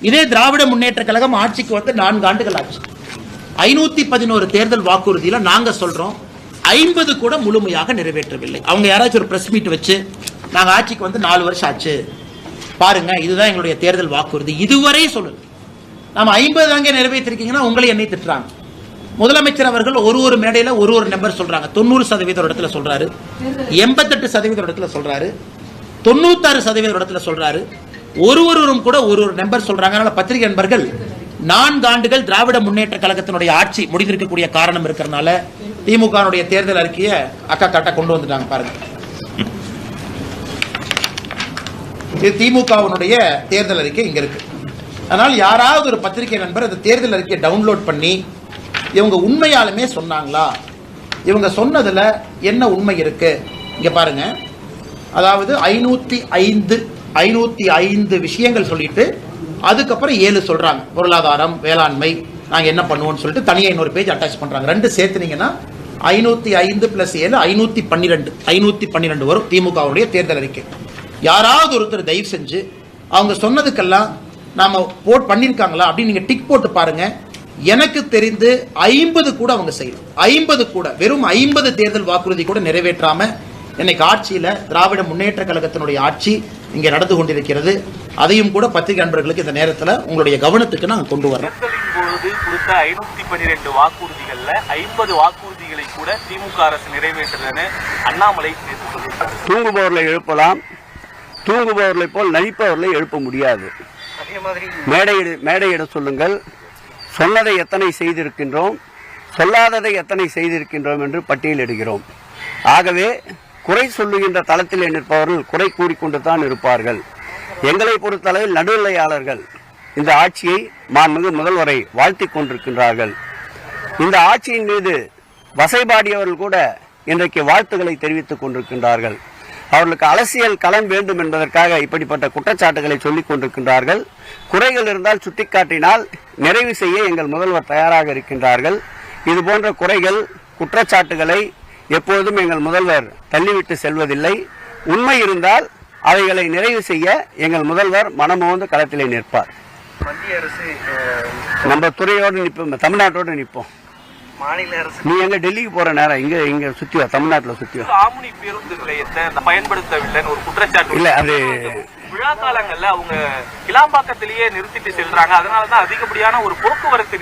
இதே திராவிட முன்னேற்ற கழகம் ஆட்சிக்கு வந்து நான்கு ஆண்டுகள் ஆச்சு. ஐநூத்தி பதினோரு தேர்தல் வாக்குறுதியில நாங்க சொல்றோம். ஐம்பது கூட முழுமையாக நிறைவேற்றவில்லை. அவங்க யாராச்சும் ஒரு பிரஸ் மீட் வச்சு நாங்க ஆட்சிக்கு வந்து நாலு வருஷம் ஆச்சு. பாருங்க இதுதான் எங்களுடைய தேர்தல் வாக்குறுதி. இதுவரை சொல்லல. நாம ஐம்பது தாங்க நிறைவேற்றிருக்கீங்கன்னா உங்களை என்னை திட்டுறாங்க. முதலமைச்சர் அவர்கள் ஒரு ஒரு மேடையில ஒரு ஒரு நம்பர் சொல்றாங்க. தொண்ணூறு சதவீத இடத்துல சொல்றாரு. எண்பத்தெட்டு சதவீத இடத்துல சொல்றாரு. தொண்ணூத்தாறு சதவீத இடத்துல சொல்றாரு. ஒருவரும் கூட ஒரு ஒரு நம்பர் சொல்றாங்க. அதனால பத்திரிகை நண்பர்கள் நான்கு ஆண்டுகள் திராவிட முன்னேற்ற கழகத்தினுடைய ஆட்சி முடிந்திருக்கக்கூடிய காரணம் இருக்கிறனால திமுகனுடைய தேர்தல் அறிக்கையை அக்கா காட்டா கொண்டு வந்துட்டாங்க பாருங்க. இது திமுகவினுடைய தேர்தல் அறிக்கை இங்க இருக்கு. அதனால் யாராவது ஒரு பத்திரிகை நண்பர் அந்த தேர்தல் அறிக்கையை டவுன்லோட் பண்ணி இவங்க உண்மையாலுமே சொன்னாங்களா? இவங்க சொன்னதுல என்ன உண்மை இருக்கு? இங்க பாருங்க. அதாவது ஐநூத்தி ஐந்து ஐநூத்தி ஐந்து விஷயங்கள் சொல்லிட்டு அதுக்கப்புறம் ஏழு சொல்றாங்க. பொருளாதாரம் வேளாண்மை நாங்கள் என்ன பண்ணுவோம்னு சொல்லிட்டு தனியாக இன்னொரு பேஜ் அட்டாச் பண்றாங்க. ரெண்டு சேர்த்துனீங்கன்னா ஐநூத்தி ஐந்து பிளஸ் ஏழு ஐநூத்தி பன்னிரெண்டு. ஐநூத்தி பன்னிரெண்டு வரும் திமுகவுடைய தேர்தல் அறிக்கை. யாராவது ஒருத்தர் தயவு செஞ்சு அவங்க சொன்னதுக்கெல்லாம் நாம போட் பண்ணியிருக்காங்களா அப்படின்னு நீங்க டிக் போட்டு பாருங்க. எனக்கு தெரிந்து ஐம்பது கூட அவங்க செய்யலாம் ஐம்பது கூட வெறும் ஐம்பது தேர்தல் வாக்குறுதி கூட நிறைவேற்றாம இன்னைக்கு ஆட்சியில் திராவிட முன்னேற்ற கழகத்தினுடைய ஆட்சி இங்க நடந்து கொண்டிருக்கிறது. அதையும் கூட பத்திரிகை நண்பர்களுக்கு இந்த நேரத்துல உங்களுடைய கவனத்துக்கு நான் கொண்டு வர்றேன் தேர்தலின் பொழுது கொடுத்த ஐநூத்தி பன்னிரெண்டு வாக்குறுதிகள்ல ஐம்பது வாக்குறுதிகளை கூட திமுக அரசு நிறைவேற்றலன்னு அண்ணாமலை தூங்குபவர்களை எழுப்பலாம். தூங்குபவர்களை போல் நடிப்பவர்களை எழுப்ப முடியாது. அதே மாதிரி மேடையிட மேடையிட சொல்லுங்கள். சொன்னதை எத்தனை செய்திருக்கின்றோம்? சொல்லாததை எத்தனை செய்திருக்கின்றோம் என்று பட்டியலிடுகிறோம். ஆகவே குறை சொல்லுகின்ற தளத்திலே நிற்பவர்கள் குறை கூறிக்கொண்டு தான் இருப்பார்கள். எங்களை பொறுத்தளவில் நடுநிலையாளர்கள் இந்த ஆட்சியை மாண்புமிகு முதல்வரை வாழ்த்திக் கொண்டிருக்கின்றார்கள். இந்த ஆட்சியின் மீது வசைபாடியவர்கள் கூட இன்றைக்கு வாழ்த்துக்களை தெரிவித்துக் கொண்டிருக்கின்றார்கள். அவர்களுக்கு அரசியல் களம் வேண்டும் என்பதற்காக இப்படிப்பட்ட குற்றச்சாட்டுகளை சொல்லிக் கொண்டிருக்கின்றார்கள். குறைகள் இருந்தால் சுட்டிக்காட்டினால் நிறைவு செய்ய எங்கள் முதல்வர் தயாராக இருக்கின்றார்கள். இது போன்ற குறைகள் குற்றச்சாட்டுகளை எப்பொழுதும் எங்கள் முதல்வர் தள்ளிவிட்டு செல்வதில்லை. உண்மை இருந்தால் அவைகளை நிறைவு செய்ய எங்கள் முதல்வர் மனமோந்து களத்திலே நிற்பார். மத்திய அரசு நம்ம துறையோடு நிற்போம் தமிழ்நாட்டோடு நிற்போம். மாநில அரசு. நீ எங்க டெல்லிக்கு போற நேரம்? இங்க இங்க சுத்திவா தமிழ்நாட்டுல சுத்திவா ஆமுனி பேருந்து நிலையத்தை பயன்படுத்தவில்லைன்னு ஒரு குற்றச்சாட்டு இல்ல அது விழா காலங்கள்ல அவங்க கிளாம்பாக்கத்திலேயே நிறுத்திட்டு செல்றாங்க. அதனாலதான் அதிகப்படியான ஒரு போக்குவரத்து